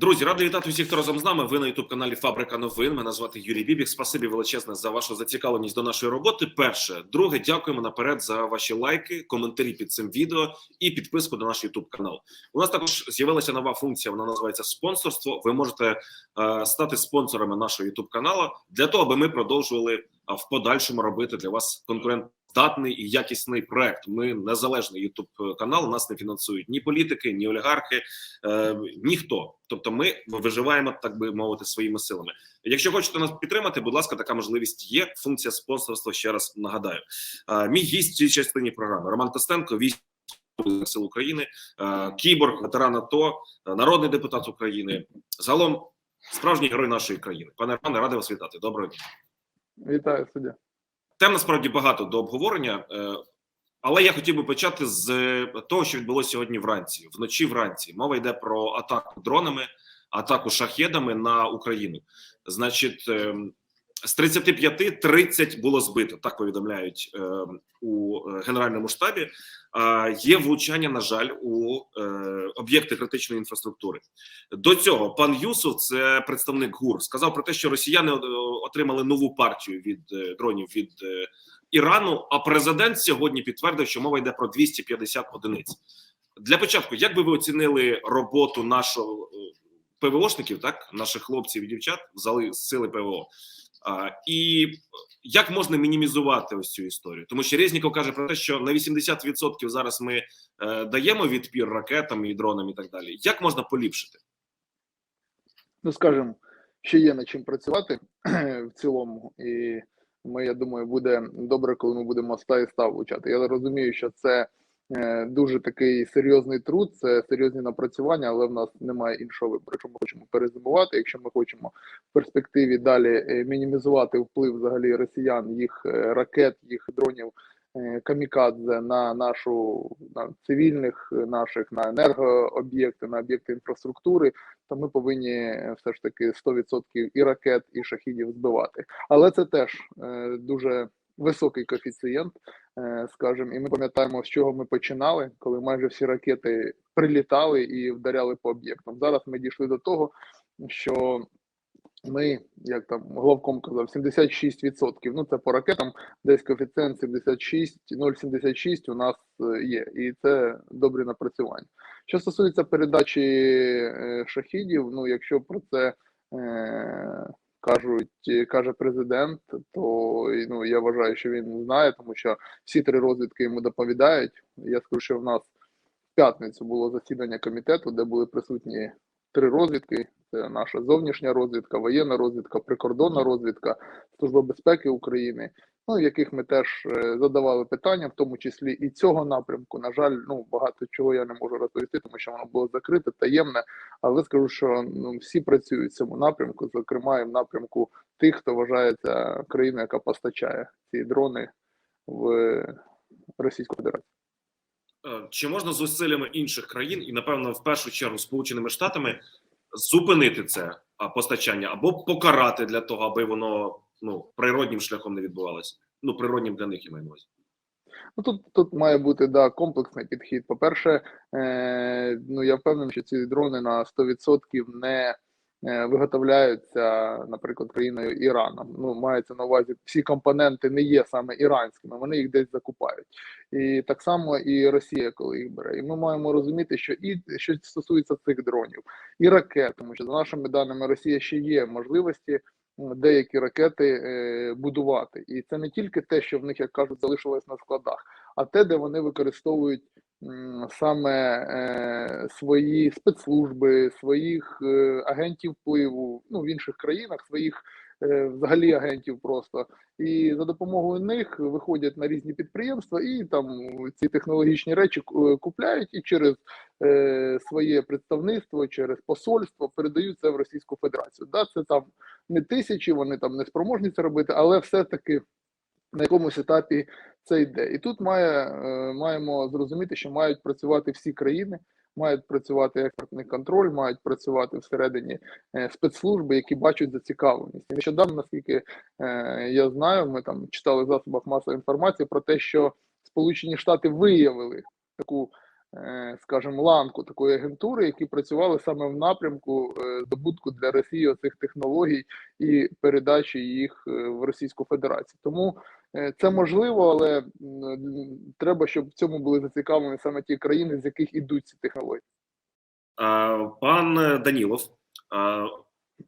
Друзі, радий вітати всіх, хто разом з нами. Ви на youtube каналі Фабрика новин. Мене звати Юрій Бібік. Спасибі величезне за вашу зацікавленість до нашої роботи. Перше, друге, дякуємо наперед за ваші лайки, коментарі під цим відео і підписку на наш youtube канал. У нас також з'явилася нова функція. Вона називається спонсорство. Ви можете е, стати спонсорами нашого youtube каналу для того, аби ми продовжували е, в подальшому робити для вас конкурент. Здатний і якісний проект. Ми незалежний Ютуб канал. Нас не фінансують ні політики, ні олігархи, е, ніхто. Тобто, ми виживаємо, так би мовити, своїми силами. Якщо хочете нас підтримати, будь ласка, така можливість є. Функція спонсорства. Ще раз нагадаю. Е, мій гість в цій частині програми Роман Костенко, військовий сил України, е, кіборг, ветеран АТО, е, народний депутат України. Загалом справжній герой нашої країни. Пане Романе, радий вас вітати. Доброго дня. Вітаю суддя. Тем насправді багато до обговорення, е, але я хотів би почати з того, що відбулося сьогодні вранці. Вночі вранці мова йде про атаку дронами, атаку шахедами на Україну. Значить, е, з 35 30 було збито. Так повідомляють е, у генеральному штабі. А є влучання, на жаль, у об'єкти критичної інфраструктури. До цього пан Юсов, це представник ГУР, сказав про те, що росіяни отримали нову партію від дронів від Ірану. А президент сьогодні підтвердив, що мова йде про 250 одиниць. Для початку, як би ви оцінили роботу нашого ПВОшників, так наших хлопців і дівчат взяли з сили ПВО? І як можна мінімізувати ось цю історію? Тому що Резніков каже про те, що на 80% зараз ми е, даємо відпір ракетам і дронам і так далі. Як можна поліпшити? Ну скажімо, ще є над чим працювати в цілому, і ми, я думаю, буде добре, коли ми будемо ста і став влучати. Я розумію, що це дуже такий серйозний труд, це серйозні напрацювання, але в нас немає іншого вибору. Якщо ми хочемо перезимувати, якщо ми хочемо в перспективі далі е, мінімізувати вплив взагалі росіян, їх е, ракет, їх дронів. Камікадзе на нашу на цивільних наших на енергооб'єкти, на об'єкти інфраструктури, то ми повинні все ж таки 100% і ракет, і шахідів збивати. Але це теж е, дуже високий коефіцієнт, е, скажімо, і ми пам'ятаємо, з чого ми починали, коли майже всі ракети прилітали і вдаряли по об'єктам. Зараз ми дійшли до того, що ми, як там главком казав, 76%, ну це по ракетам, десь коефіцієнт 76, 0,76 у нас е, є, і це добрі напрацювання. Що стосується передачі е, шахідів, ну якщо про це кажуть, каже президент, то ну я вважаю, що він знає, тому що всі три розвідки йому доповідають. Я скажу, що в нас в п'ятницю було засідання комітету, де були присутні три розвідки: це наша зовнішня розвідка, воєнна розвідка, прикордонна розвідка, служба безпеки України. Ну, яких ми теж е, задавали питання, в тому числі і цього напрямку. На жаль, ну багато чого я не можу розповісти, тому що воно було закрите, таємне. Але скажу, що ну всі працюють в цьому напрямку, зокрема і в напрямку тих, хто вважається країною, яка постачає ці дрони в Російську Федерацію. Е, чи можна з інших країн, і напевно, в першу чергу, Сполученими Штатами зупинити це постачання або покарати для того, аби воно ну природнім шляхом не відбувалося? Ну природнім для них я маю увазі. Ну тут тут має бути да комплексний підхід. По перше, е, ну я впевнений, що ці дрони на 100% не Е, виготовляються, наприклад, країною Іраном. Ну мається на увазі, всі компоненти не є саме іранськими, вони їх десь закупають, і так само і Росія, коли їх бере. І ми маємо розуміти, що і що стосується цих дронів і ракет, тому що за нашими даними Росія ще є можливості. Деякі ракети е, будувати, і це не тільки те, що в них як кажуть залишилось на складах, а те, де вони використовують саме е, свої спецслужби, своїх е, агентів впливу ну в інших країнах, своїх взагалі агентів просто і за допомогою них виходять на різні підприємства і там ці технологічні речі купляють і через е, своє представництво, через посольство передають це в Російську Федерацію. Да, це там не тисячі, вони там не спроможні це робити, але все таки на якомусь етапі це йде. І тут має, е, маємо зрозуміти, що мають працювати всі країни, мають працювати експортний контроль, мають працювати всередині е, спецслужби, які бачать зацікавленість. Нещодавно, наскільки е, я знаю, ми там читали в засобах масової інформації про те, що Сполучені Штати виявили таку е, скажімо, ланку такої агентури, які працювали саме в напрямку здобутку для Росії оцих технологій і передачі їх в Російську Федерацію. Тому це можливо, але треба, щоб в цьому були зацікавлені саме ті країни, з яких ідуть ці технології. Пан Данілов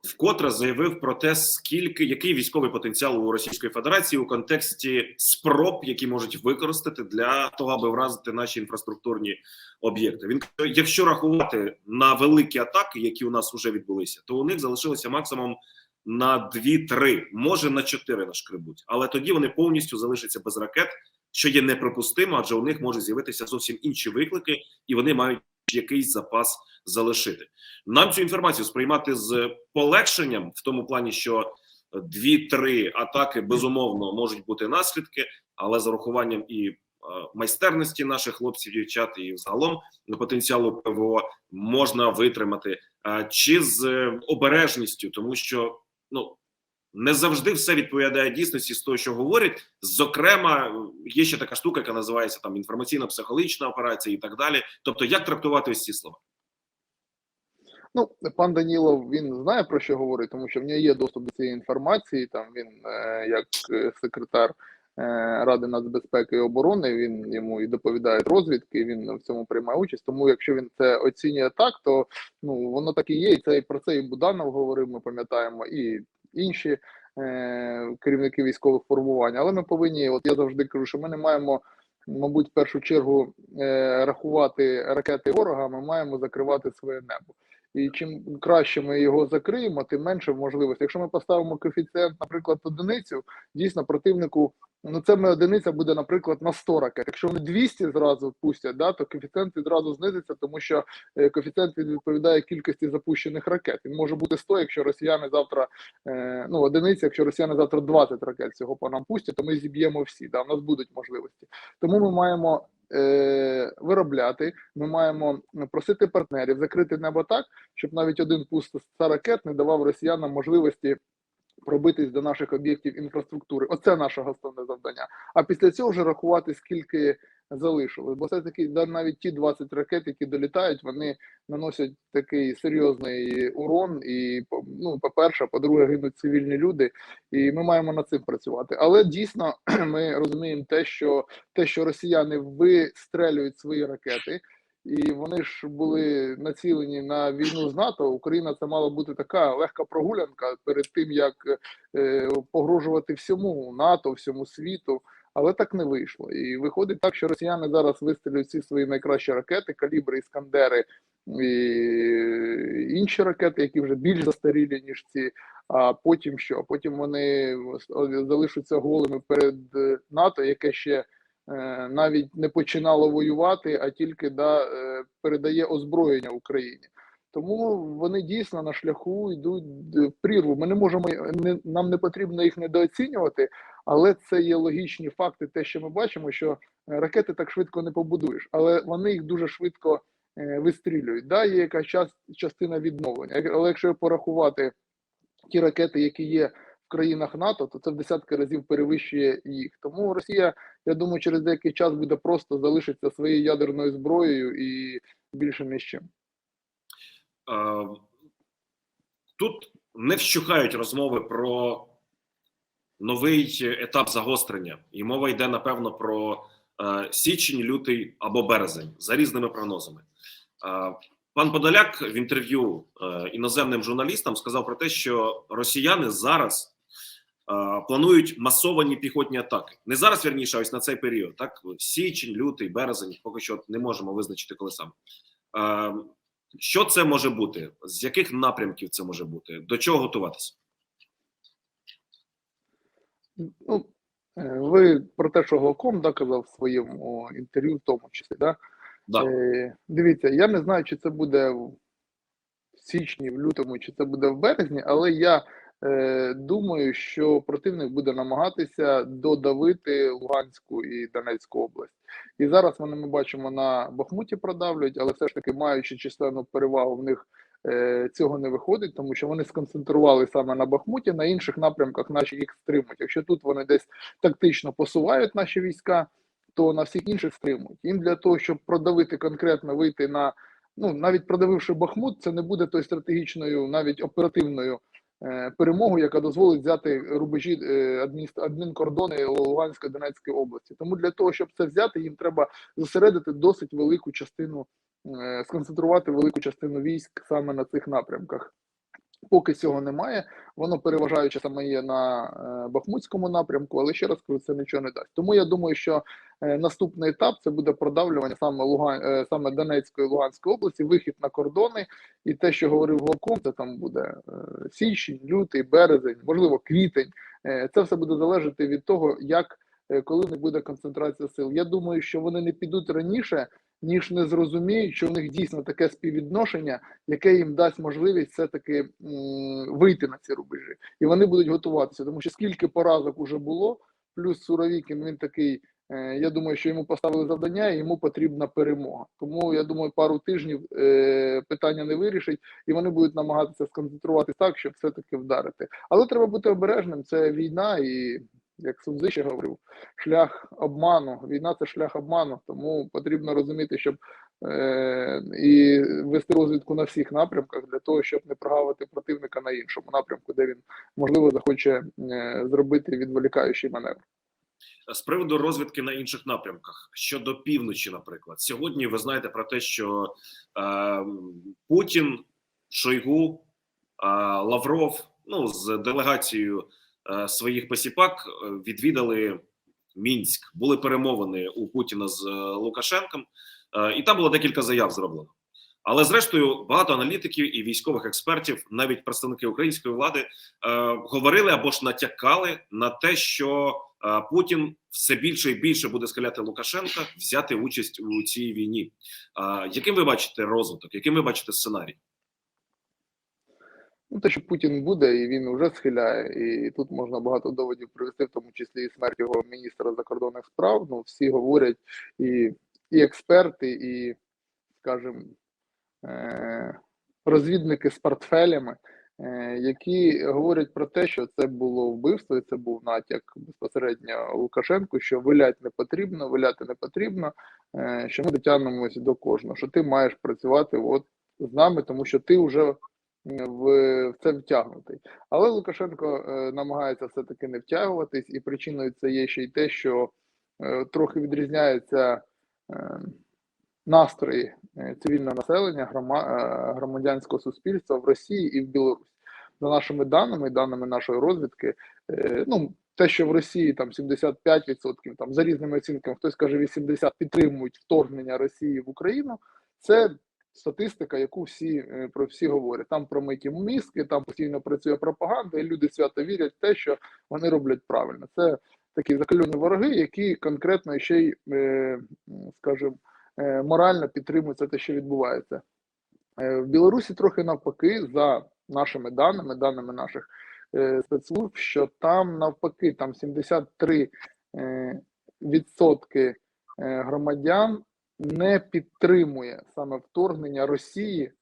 вкотре заявив про те, скільки який військовий потенціал у Російської Федерації у контексті спроб, які можуть використати для того, аби вразити наші інфраструктурні об'єкти. Він якщо рахувати на великі атаки, які у нас вже відбулися, то у них залишилося максимум на 2-3, може на 4 нашкребуть, але тоді вони повністю залишаться без ракет, що є неприпустимо, адже у них можуть з'явитися зовсім інші виклики, і вони мають якийсь запас залишити. Нам цю інформацію сприймати з полегшенням в тому плані, що дві-три атаки безумовно можуть бути наслідки, але з урахуванням і е, майстерності наших хлопців, дівчат і загалом потенціалу ПВО можна витримати, чи з е, обережністю, тому що ну не завжди все відповідає дійсності з того, що говорять. Зокрема, є ще така штука, яка називається там інформаційно-психологічна операція і так далі. Тобто, як трактувати ось ці слова? Ну, пан Данілов він знає про що говорить, тому що в нього є доступ до цієї інформації. Там він, е, як е, секретар Ради нацбезпеки і оборони, він йому і доповідає розвідки. Він в цьому приймає участь. Тому, якщо він це оцінює так, то ну воно так і є. І це і про це і Буданов говорив. Ми пам'ятаємо, і інші е, керівники військових формувань. Але ми повинні, от я завжди кажу, що ми не маємо. Мабуть, в першу чергу е, рахувати ракети ворога, ми маємо закривати своє небо. І чим краще ми його закриємо, тим менше можливостей. Якщо ми поставимо коефіцієнт, наприклад, одиницю, дійсно противнику, ну це ми одиниця буде, наприклад, на 100 ракет. Якщо вони 200 зразу пустять, да, то коефіцієнт відразу знизиться, тому що е, коефіцієнт відповідає кількості запущених ракет. Він може бути 100, якщо росіяни завтра, е, ну одиниця, якщо росіяни завтра 20 ракет цього по нам пустять, то ми зіб'ємо всі. Да, у нас будуть можливості. Тому ми маємо е, виробляти. Ми маємо просити партнерів закрити небо так, щоб навіть один пуст 100 ракет не давав росіянам можливості пробитись до наших об'єктів інфраструктури. Оце наше основне завдання. А після цього вже рахувати, скільки залишилось. Бо все таки да, навіть ті 20 ракет, які долітають, вони наносять такий серйозний урон. І ну, по-перше, по-друге, гинуть цивільні люди, і ми маємо над цим працювати. Але дійсно ми розуміємо те, що те, що росіяни вистрелюють свої ракети. І вони ж були націлені на війну з НАТО. Україна це мала бути така легка прогулянка перед тим, як е, погрожувати всьому НАТО, всьому світу. Але так не вийшло. І виходить так, що росіяни зараз вистрілюють всі свої найкращі ракети, калібри, іскандери і інші ракети, які вже більш застарілі, ніж ці. А потім що? Потім вони залишаться голими перед НАТО, яке ще. Е, навіть не починало воювати, а тільки да, е, передає озброєння Україні. Тому вони дійсно на шляху йдуть в прірву. Ми не можемо не нам не потрібно їх недооцінювати, але це є логічні факти. Те, що ми бачимо, що ракети так швидко не побудуєш, але вони їх дуже швидко е, вистрілюють. Да, є якась частина відновлення. Але якщо порахувати ті ракети, які є країнах НАТО, то це в десятки разів перевищує їх. Тому Росія, я думаю, через деякий час буде просто залишитися своєю ядерною зброєю і більше ні з чим. Тут не вщухають розмови про новий етап загострення, і мова йде напевно про е, січень, лютий або березень за різними прогнозами. Е, пан Подоляк в інтерв'ю е, іноземним журналістам сказав про те, що росіяни зараз планують масовані піхотні атаки. Не зараз вірніше, а ось на цей період. Так січень, лютий, березень, поки що не можемо визначити, коли саме. Що це може бути? З яких напрямків це може бути? До чого готуватися? Ну, е, ви про те, що Голком да, казав в своєму інтерв'ю, в тому числі, да? Да. Е, дивіться, я не знаю, чи це буде в січні, в лютому, чи це буде в березні, але я Е, думаю, що противник буде намагатися додавити Луганську і Донецьку область. І зараз вони ми бачимо на Бахмуті продавлюють, але все ж таки, маючи численну перевагу, в них цього не виходить, тому що вони сконцентрували саме на Бахмуті, на інших напрямках наші їх стримують. Якщо тут вони десь тактично посувають наші війська то на всіх інших стримують. Їм для того, щоб продавити конкретно, вийти на ну навіть продавивши Бахмут, це не буде той стратегічною, навіть оперативною е, перемогою, яка дозволить взяти рубежі е, адмінкордони Луганської Донецької області. Тому для того, щоб це взяти, їм треба зосередити досить велику частину, е, сконцентрувати велику частину військ саме на цих напрямках. Поки цього немає, воно переважаюче саме є на е, Бахмутському напрямку, але ще раз кажу, це нічого не дасть. Тому я думаю, що е, наступний етап це буде продавлювання саме Луган, е, саме Донецької Луганської області, вихід на кордони, і те, що говорив Главком, це там буде е, січень, лютий, березень, можливо, квітень. Е, це все буде залежати від того, як е, коли не буде концентрація сил. Я думаю, що вони не підуть раніше, ніж не зрозуміють, що в них дійсно таке співвідношення, яке їм дасть можливість все-таки вийти на ці рубежі, і вони будуть готуватися, тому що скільки поразок уже було, плюс Суровікін він такий. е, Я думаю, що йому поставили завдання, і йому потрібна перемога. Тому я думаю, пару тижнів е, питання не вирішить, і вони будуть намагатися сконцентрувати так, щоб все-таки вдарити. Але треба бути обережним. Це війна, і як Сунзи ще говорив, шлях обману. Війна це шлях обману, тому потрібно розуміти, щоб е, і вести розвідку на всіх напрямках для того, щоб не прогавити противника на іншому напрямку, де він можливо захоче е, зробити відволікаючий маневр. З приводу розвідки на інших напрямках щодо півночі, наприклад, сьогодні ви знаєте про те, що е, Путін, Шойгу, е, Лавров, ну з делегацією своїх посіпак е, відвідали Мінськ. Були перемовини у Путіна з е, Лукашенком, е, і там було декілька заяв зроблено. Але зрештою багато аналітиків і військових експертів, навіть представники української влади, е, говорили або ж натякали на те, що е, Путін все більше і більше буде схиляти Лукашенка взяти участь у цій війні. Е, яким ви бачите розвиток? Яким ви бачите сценарій? Ну, те, що Путін буде, і він вже схиляє, і тут можна багато доводів привести, в тому числі і смерть його міністра закордонних справ. Ну, всі говорять, і, і експерти, і, скажімо, е, розвідники з портфелями, е, які говорять про те, що це було вбивство, і це був натяк безпосередньо Лукашенку, що виляти не потрібно, виляти не потрібно, е, що ми дотягнемося до кожного, що ти маєш працювати от з нами, тому що ти вже в, це втягнутий. Але Лукашенко е, намагається все-таки не втягуватись, і причиною це є ще й те, що е, трохи відрізняються е, настрої цивільного населення, грома, громадянського суспільства в Росії і в Білорусі. За нашими даними, даними нашої розвідки, ну те, що в Росії там 75%, там за різними оцінками, хтось каже 80% підтримують вторгнення Росії в Україну. Це статистика, яку всі е, про всі говорять. Там промиті мізки, там постійно працює пропаганда, і люди свято вірять в те, що вони роблять правильно. Це такі закальоні вороги, які конкретно ще й, е, скажімо, е, морально підтримують це те, що відбувається. В Білорусі трохи навпаки, за нашими даними, даними наших спецслужб, що там навпаки там 73 е, відсотки громадян не підтримує саме вторгнення Росії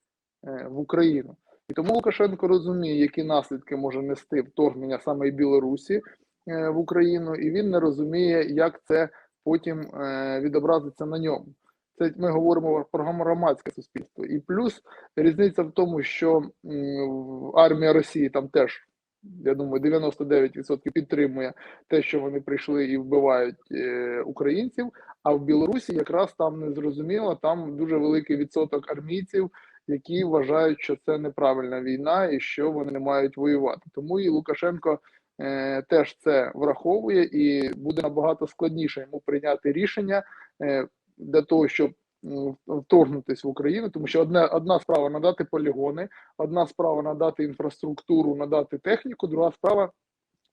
е, в Україну. І тому Лукашенко розуміє, які наслідки може нести вторгнення саме і Білорусі е, в Україну, і він не розуміє, як це потім е, відобразиться на ньому. Це ми говоримо про громадське суспільство. І плюс різниця в тому, що армія Росії там теж, я думаю, 99% підтримує те, що вони прийшли і вбивають українців. А в Білорусі якраз там не зрозуміло, там дуже великий відсоток армійців, які вважають, що це неправильна війна і що вони не мають воювати. Тому і Лукашенко е, теж це враховує, і буде набагато складніше йому прийняти рішення е, для того, щоб вторгнутися в Україну, тому що одна, одна справа надати полігони, одна справа надати інфраструктуру, надати техніку, друга справа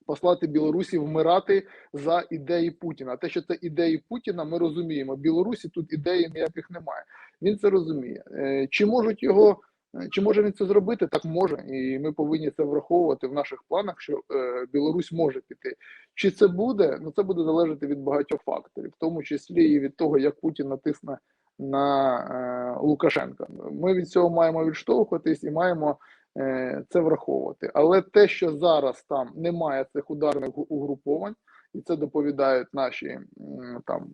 послати Білорусі вмирати за ідеї Путіна. Те, що це ідеї Путіна, ми розуміємо. Білорусі тут ідеї ніяких немає. Він це розуміє. Е, Чи можуть його, е, чи може він це зробити? Так може, і ми повинні це враховувати в наших планах, що е, Білорусь може піти. Чи це буде? Ну це буде залежати від багатьох факторів, в тому числі і від того, як Путін натисне на Лукашенка. Ми від цього маємо відштовхуватись і маємо це враховувати. Але те, що зараз там немає цих ударних угруповань, і це доповідають наші там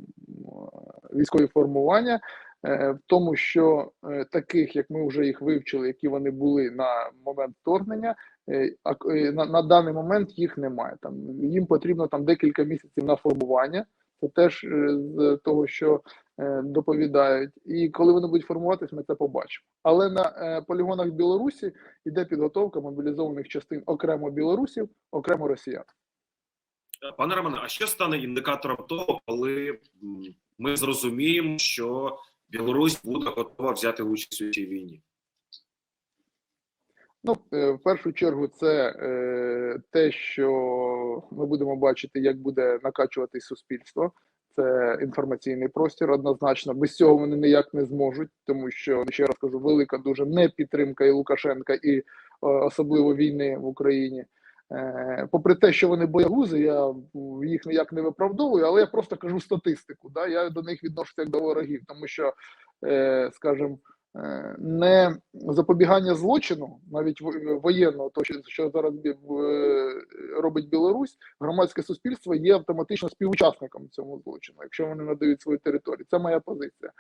військові формування. е, В тому, що е, таких, як ми вже їх вивчили, які вони були на момент вторгнення, е, е, на, на даний момент їх немає. Там їм потрібно там декілька місяців на формування. Це теж е, з того, що е, доповідають. І коли вони будуть формуватись, ми це побачимо. Але на е, полігонах Білорусі йде підготовка мобілізованих частин окремо білорусів, окремо росіян. Пане Романе, а що стане індикатором того, коли ми зрозуміємо, що Білорусь буде готова взяти участь у цій війні? Ну, е, в першу чергу, це е, те, що ми будемо бачити, як буде накачуватись суспільство. Це інформаційний простір однозначно. Без цього вони ніяк не зможуть, тому що ще раз кажу, велика дуже непідтримка і Лукашенка, і е, особливо війни в Україні. Е, попри те, що вони боягузи, я їх ніяк не виправдовую, але я просто кажу статистику. Да? Я до них відношуся як до ворогів, тому що, е, скажімо, не запобігання злочину, навіть воєнного, то що, зараз робить Білорусь, громадське суспільство є автоматично співучасником цьому злочину, якщо вони надають свою територію. Це моя позиція.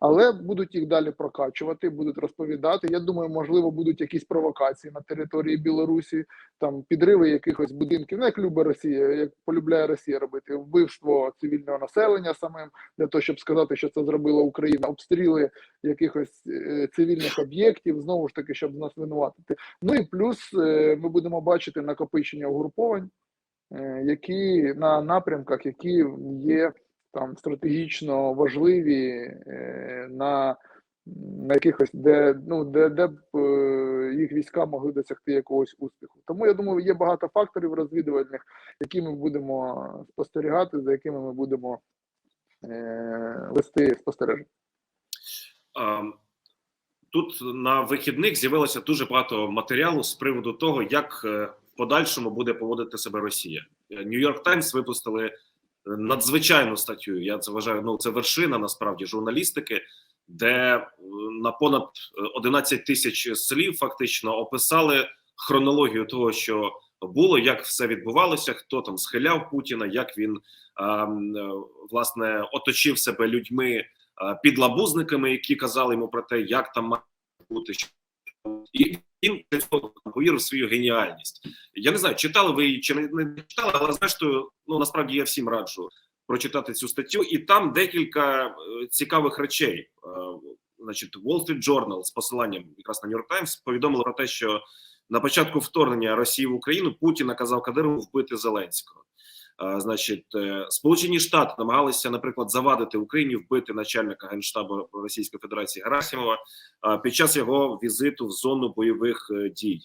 Але будуть їх далі прокачувати, будуть розповідати. Я думаю, можливо, будуть якісь провокації на території Білорусі, там підриви якихось будинків, ну як любить Росія, як полюбляє Росія робити вбивство цивільного населення самим для того, щоб сказати, що це зробила Україна, обстріли якихось е, цивільних об'єктів, знову ж таки, щоб нас винуватити. Ну і плюс е, ми будемо бачити накопичення угруповань, е, які на напрямках, які є там стратегічно важливі е, на, на якихось, де ну де, де б е, їх війська могли досягти якогось успіху. Тому я думаю, є багато факторів розвідувальних, які ми будемо спостерігати, за якими ми будемо е, вести спостереження. Тут на вихідних з'явилося дуже багато матеріалу з приводу того, як е, в подальшому буде поводити себе Росія. Нью-Йорк Таймс випустили е, надзвичайну статтю. Я це вважаю, ну це вершина насправді журналістики, де е, на понад е, 11 тисяч слів фактично описали хронологію того, що було, як все відбувалося, хто там схиляв Путіна, як він е, власне оточив себе людьми е, підлабузниками, які казали йому про те, як там має бути і він повірив свою геніальність. Я не знаю, читали ви її чи не, не читали, але зрештою, ну насправді я всім раджу прочитати цю статтю, і там декілька е, цікавих речей. Е, Значить, Wall Street Journal з посиланням якраз на New York Times повідомило про те, що на початку вторгнення Росії в Україну Путін наказав Кадирову вбити Зеленського. Значить, е, Сполучені Штати намагалися, наприклад, завадити Україні вбити начальника генштабу Російської Федерації Герасимова під час його візиту в зону бойових е, дій.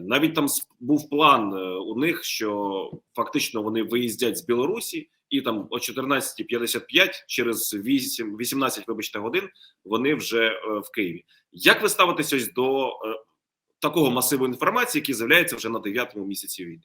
Навіть там був план е, у них, що фактично вони виїздять з Білорусі, і там о 14.55 через 8, 18, вибачте, годин вони вже в Києві. Як ви ставитесь ось до такого масиву інформації, який з'являється вже на 9-му місяці війни?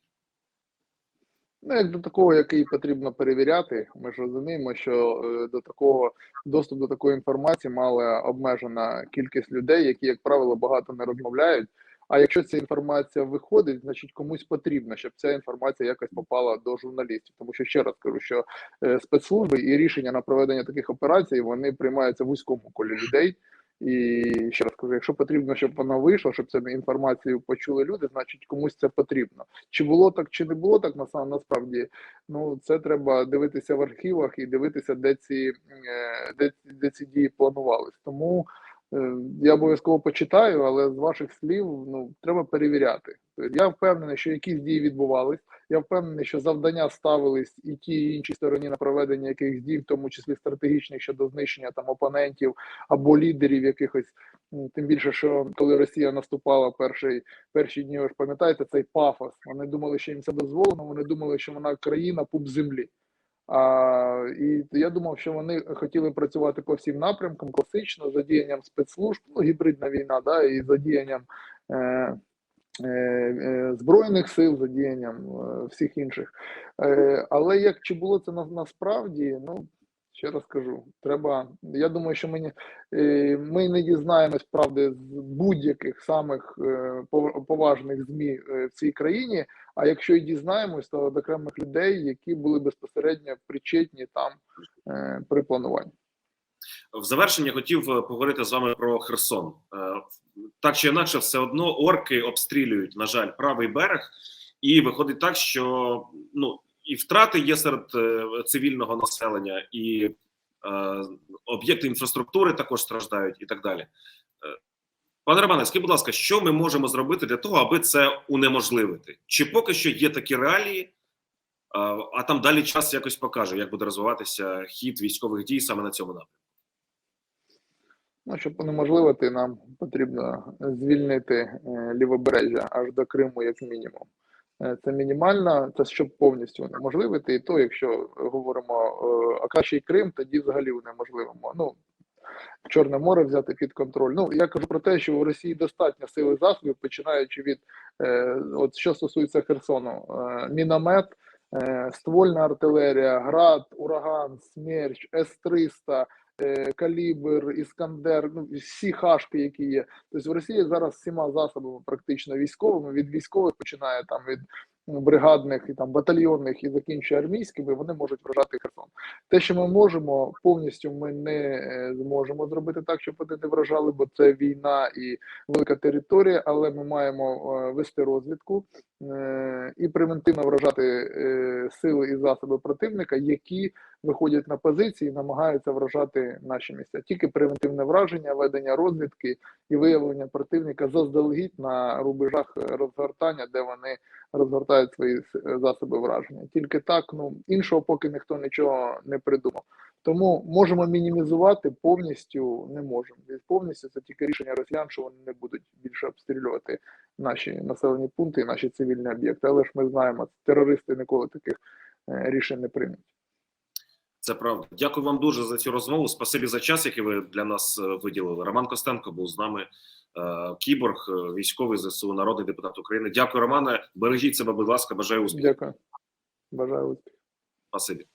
Ну, як до такого, який потрібно перевіряти, ми ж розуміємо, що е, до такого доступ до такої інформації мала обмежена кількість людей, які, як правило, багато не розмовляють. А якщо ця інформація виходить, значить комусь потрібно, щоб ця інформація якось попала до журналістів. Тому що ще раз кажу, що е, спецслужби і рішення на проведення таких операцій вони приймаються в вузькому колі людей. І ще раз кажу, якщо потрібно, щоб вона вийшла, щоб цю інформацію почули люди, значить комусь це потрібно. Чи було так, чи не було так на насправді? Ну це треба дивитися в архівах і дивитися, де ці е, де, де ці дії планувались. Тому я обов'язково почитаю, але з ваших слів ну треба перевіряти. Я впевнений, що якісь дії відбувались. Я впевнений, що завдання ставились і тій і іншій стороні на проведення якихось дій, в тому числі стратегічних щодо знищення там опонентів або лідерів якихось. Тим більше, що коли Росія наступала перший перші дні, ви ж пам'ятаєте цей пафос. Вони думали, що їм це дозволено. Вони думали, що вона країна пуп землі. А, і я думав, що вони хотіли працювати по всім напрямкам, класично, задіянням спецслужб, ну, гібридна війна, да, і задіянням е, е, е, збройних сил, задіянням е, всіх інших. Е, але як чи було це на, насправді, ну Ще раз кажу, треба. Я думаю, що ми, е, ми не дізнаємось правди з будь-яких самих е, пов- поважних ЗМІ е, в цій країні. А якщо і дізнаємось, то від окремих людей, які були безпосередньо причетні там при плануванні. В завершення хотів поговорити з вами про Херсон. Так чи інакше, все одно орки обстрілюють, на жаль, правий берег, і виходить так, що ну і втрати є серед е, цивільного населення, і е, об'єкти інфраструктури також страждають, і так далі. Е, Пане Романе, скажіть, будь ласка, що ми можемо зробити для того, аби це унеможливити? Чи поки що є такі реалії? А там далі час якось покаже, як буде розвиватися хід військових дій саме на цьому напрямку. Ну, щоб унеможливити, нам потрібно звільнити лівобережжя аж до Криму, як мінімум. Е, Це мінімально, це щоб повністю унеможливити. І то, якщо говоримо е, а краще Крим, тоді взагалі унеможливимо. Ну, Чорне море взяти під контроль. Ну я кажу про те, що у Росії достатньо сили засобів, починаючи від е, от що стосується Херсону, е, міномет, е, ствольна артилерія, град, ураган, смерч, С-300, е, калібр, іскандер, ну всі хашки, які є. Тобто в Росії зараз всіма засобами, практично військовими, від військових починає там від ну, бригадних і там батальйонних і закінчує армійськими, вони можуть вражати Херсон. Те, що ми можемо, повністю ми не е, зможемо зробити так, щоб вони не вражали, бо це війна і велика територія, але ми маємо е, вести розвідку е, і превентивно вражати е, сили і засоби противника, які виходять на позиції і намагаються вражати наші місця. Тільки превентивне враження, ведення розвідки і виявлення противника заздалегідь на рубежах розгортання, де вони розгортають свої засоби враження. Тільки так, ну іншого поки ніхто нічого не придумав. Тому можемо мінімізувати повністю не можемо. Повністю це тільки рішення росіян, що вони не будуть більше обстрілювати наші населені пункти і наші цивільні об'єкти. Але ж ми знаємо, терористи ніколи таких е, рішень не приймуть. Це правда. Дякую вам дуже за цю розмову. Спасибі за час, який ви для нас е, виділили. Роман Костенко був з нами. е, Кіборг, е, військовий ЗСУ, народний депутат України. Дякую, Романе. Бережіть себе, будь ласка. Бажаю успіху. Дякую. Бажаю успіху. Спасибі.